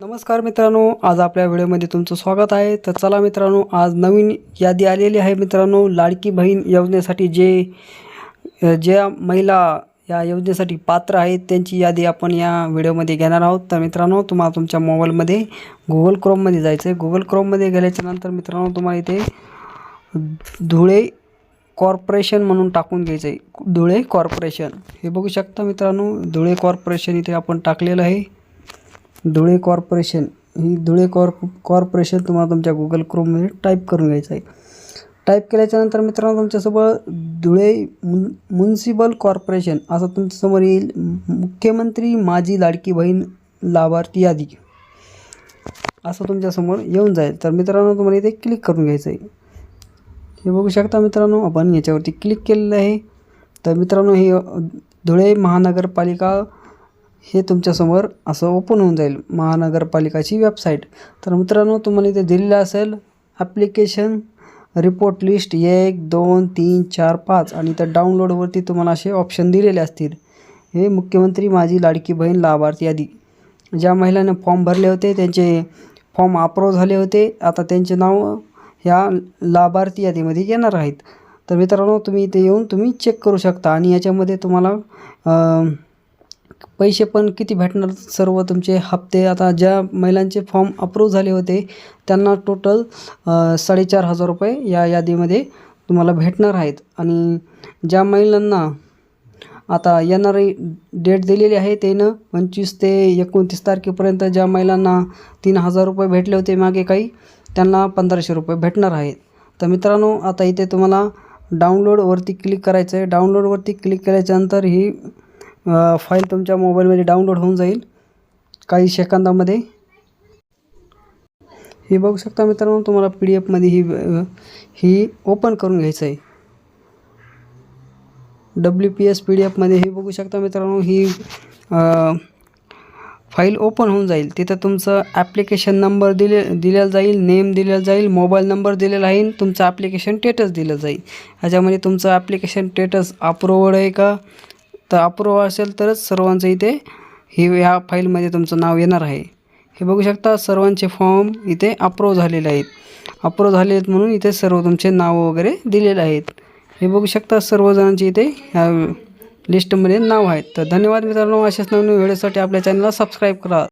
नमस्कार मित्रांनो आज आपल्या व्हिडिओमध्ये तुमचं स्वागत आहे. तर चला मित्रांनो आज नवीन यादी आलेली आहे मित्रांनो लाडकी बहीण योजनेसाठी जे ज्या महिला या योजनेसाठी पात्र आहेत त्यांची यादी आपण या व्हिडिओमध्ये घेणार आहोत. तर मित्रांनो तुम्हाला तुमच्या मोबाईलमध्ये गुगल क्रोममध्ये जायचं आहे गुगल क्रोममध्ये गेल्याच्यानंतर मित्रांनो तुम्हाला इथे धुळे कॉर्पोरेशन म्हणून टाकून घ्यायचं आहे धुळे कॉर्पोरेशन. हे बघू शकता मित्रांनो धुळे कॉर्पोरेशन इथे आपण टाकलेलं आहे. धुळे कॉर्पोरेशन ही धुळे कॉर्प कॉर्पोरेशन तुम्हाला तुमच्या गुगल क्रोममध्ये टाईप करून घ्यायचं आहे. टाईप केल्याच्यानंतर मित्रांनो तुमच्यासोबत धुळे मुन म्युन्सिपल कॉर्पोरेशन असं तुमच्यासमोर येईल. मुख्यमंत्री माझी लाडकी बहीण लाभार्थी यादी. असं तुमच्यासमोर येऊन जाईल. तर मित्रांनो तुम्हाला इथे क्लिक करून घ्यायचं आहे. हे बघू शकता मित्रांनो आपण याच्यावरती क्लिक केलेलं आहे. तर मित्रांनो हे धुळे महानगरपालिका हे तुमच्यासमोर असं ओपन होऊन जाईल. महानगरपालिकाची वेबसाईट तर मित्रांनो तुम्हाला इथे दिलेलं असेल ॲप्लिकेशन रिपोर्ट लिस्ट एक दोन तीन चार पाच. आणि त्या डाउनलोडवरती तुम्हाला असे ऑप्शन दिलेले असतील. हे मुख्यमंत्री माझी लाडकी बहीण लाभार्थी यादी ज्या महिलांनी फॉर्म भरले होते त्यांचे फॉर्म अप्रूव्ह झाले होते. आता त्यांचे नाव ह्या लाभार्थी यादीमध्ये येणार आहेत. तर मित्रांनो तुम्ही इथे येऊन तुम्ही चेक करू शकता. आणि याच्यामध्ये तुम्हाला पैसे पण किती भेटणार? सर्व तुमचे हप्ते. आता ज्या महिलांचे फॉर्म अप्रूव्ह झाले होते त्यांना टोटल साडेचार हजार रुपये या यादीमध्ये तुम्हाला भेटणार आहेत. आणि ज्या महिलांना आता येणारी डेट दिलेली आहे त्यानं पंचवीस ते एकोणतीस तारखेपर्यंत ज्या महिलांना तीन हजार रुपये भेटले होते मागे काही त्यांना पंधराशे रुपये भेटणार आहेत. तर मित्रांनो आता इथे तुम्हाला डाउनलोडवरती क्लिक करायचं आहे डाउनलोडवरती क्लिक केल्याच्यानंतर ही फाईल तुमच्या मोबाईलमध्ये डाउनलोड होऊन जाईल. काही सेकंदामध्ये. हे बघू शकता मित्रांनो तुम्हाला पी डी एफमध्ये ही ही ओपन करून घ्यायचं आहे. W P S P D एफमध्ये हे बघू शकता मित्रांनो ही फाईल ओपन होऊन जाईल. तिथं तुमचं ॲप्लिकेशन नंबर दिले दिलेला जाईल नेम दिलेला जाईल मोबाईल नंबर दिलेला आहे तुमचं ॲप्लिकेशन स्टेटस दिलं जाईल. ह्याच्यामध्ये तुमचं ॲप्लिकेशन स्टेटस अप्रूवड आहे का? तर अप्रूव्ह असेल तरच सर्वांचं इथे ही ह्या फाईलमध्ये तुमचं नाव येणार आहे. हे बघू शकता सर्वांचे फॉर्म इथे अप्रूव्ह झालेले आहेत. अप्रूव्ह झाले आहेत म्हणून इथे सर्व तुमचे नावं वगैरे दिलेले आहेत. हे बघू शकता सर्वजणांचे इथे ह्या लिस्टमध्ये नाव आहेत. तर धन्यवाद मित्रांनो. अशाच नवीन व्हिडिओसाठी आपल्या चॅनलला सबस्क्राईब करा.